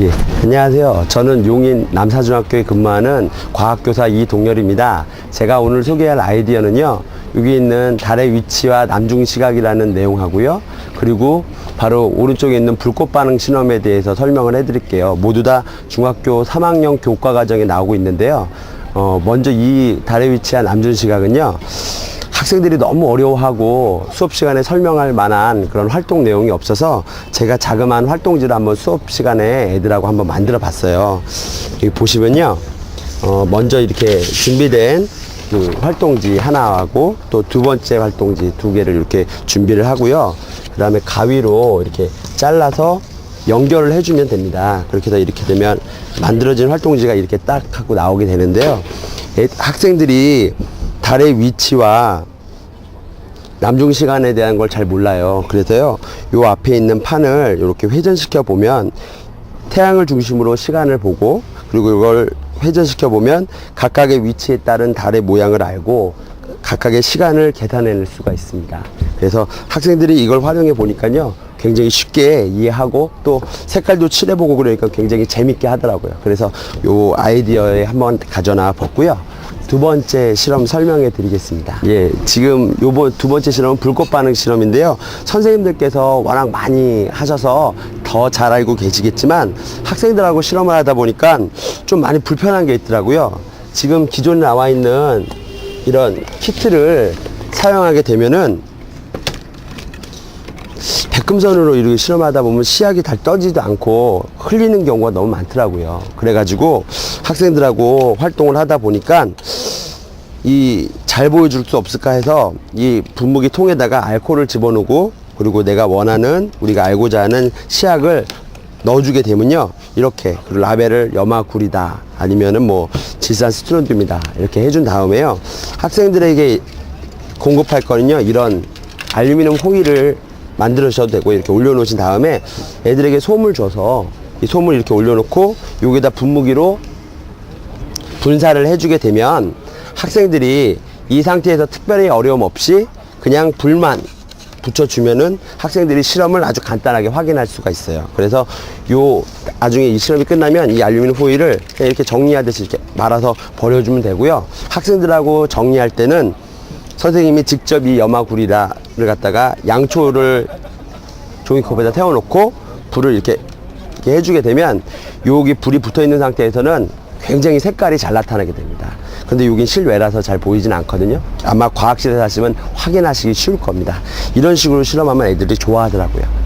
예, 안녕하세요. 저는 용인 남사중학교에 근무하는 과학교사 이동열입니다. 제가 오늘 소개할 아이디어는요, 여기 있는 달의 위치와 남중 시각이라는 내용하고요. 그리고 바로 오른쪽에 있는 불꽃 반응 실험에 대해서 설명을 해드릴게요. 모두 다 중학교 3학년 교과 과정에 나오고 있는데요. 어, 먼저 이 달의 위치와 남중 시각은요, 학생들이 너무 어려워하고 수업 시간에 설명할 만한 그런 활동 내용이 없어서 제가 자그마한 활동지를 한번 수업 시간에 애들하고 한번 만들어 봤어요. 여기 보시면요. 어, 먼저 이렇게 준비된 그 활동지 하나하고 또 두 번째 활동지 두 개를 이렇게 준비를 하고요. 그 다음에 가위로 이렇게 잘라서 연결을 해주면 됩니다. 그렇게 해서 이렇게 되면 만들어진 활동지가 이렇게 딱 하고 나오게 되는데요. 애- 학생들이 달의 위치와 남중 시간에 대한 걸 잘 몰라요. 그래서요, 요 앞에 있는 판을 이렇게 회전시켜 보면 태양을 중심으로 시간을 보고 그리고 이걸 회전시켜 보면 각각의 위치에 따른 달의 모양을 알고 각각의 시간을 계산해낼 수가 있습니다. 그래서 학생들이 이걸 활용해 보니까요, 굉장히 쉽게 이해하고 또 색깔도 칠해보고 그러니까 굉장히 재밌게 하더라고요. 그래서 요 아이디어에 한번 가져나 봤고요. 두 번째 실험 설명해 드리겠습니다. 예, 지금 요번 두 번째 실험은 불꽃 반응 실험인데요. 선생님들께서 워낙 많이 하셔서 더 잘 알고 계시겠지만 학생들하고 실험을 하다 보니까 좀 많이 불편한 게 있더라고요. 지금 기존에 나와 있는 이런 키트를 사용하게 되면은 백 금선으로 이렇게 실험하다 보면 시약이 잘 떠지도 않고 흘리는 경우가 너무 많더라고요. 그래가지고 학생들하고 활동을 하다 보니까 이 잘 보여줄 수 없을까 해서 이 분무기 통에다가 알코올을 집어넣고 그리고 내가 원하는 우리가 알고자 하는 시약을 넣어주게 되면요. 이렇게 그리고 라벨을 염화굴이다 아니면은 뭐 질산 스트론듐이다 이렇게 해준 다음에요. 학생들에게 공급할 거는요. 이런 알루미늄 호일을 만들으셔도 되고 이렇게 올려놓으신 다음에 애들에게 솜을 줘서 이 솜을 이렇게 올려놓고 여기다 분무기로 분사를 해주게 되면 학생들이 이 상태에서 특별히 어려움 없이 그냥 불만 붙여주면은 학생들이 실험을 아주 간단하게 확인할 수가 있어요. 그래서 요 나중에 이 실험이 끝나면 이 알루미늄 호일을 이렇게 정리하듯이 이렇게 말아서 버려주면 되고요. 학생들하고 정리할 때는 선생님이 직접 이 염화구리를 갖다가 양초를 종이컵에다 태워놓고 불을 이렇게, 이렇게 해주게 되면 여기 불이 붙어 있는 상태에서는 굉장히 색깔이 잘 나타나게 됩니다. 근데 여긴 실외라서 잘 보이진 않거든요. 아마 과학실에서 하시면 확인하시기 쉬울 겁니다. 이런 식으로 실험하면 애들이 좋아하더라고요.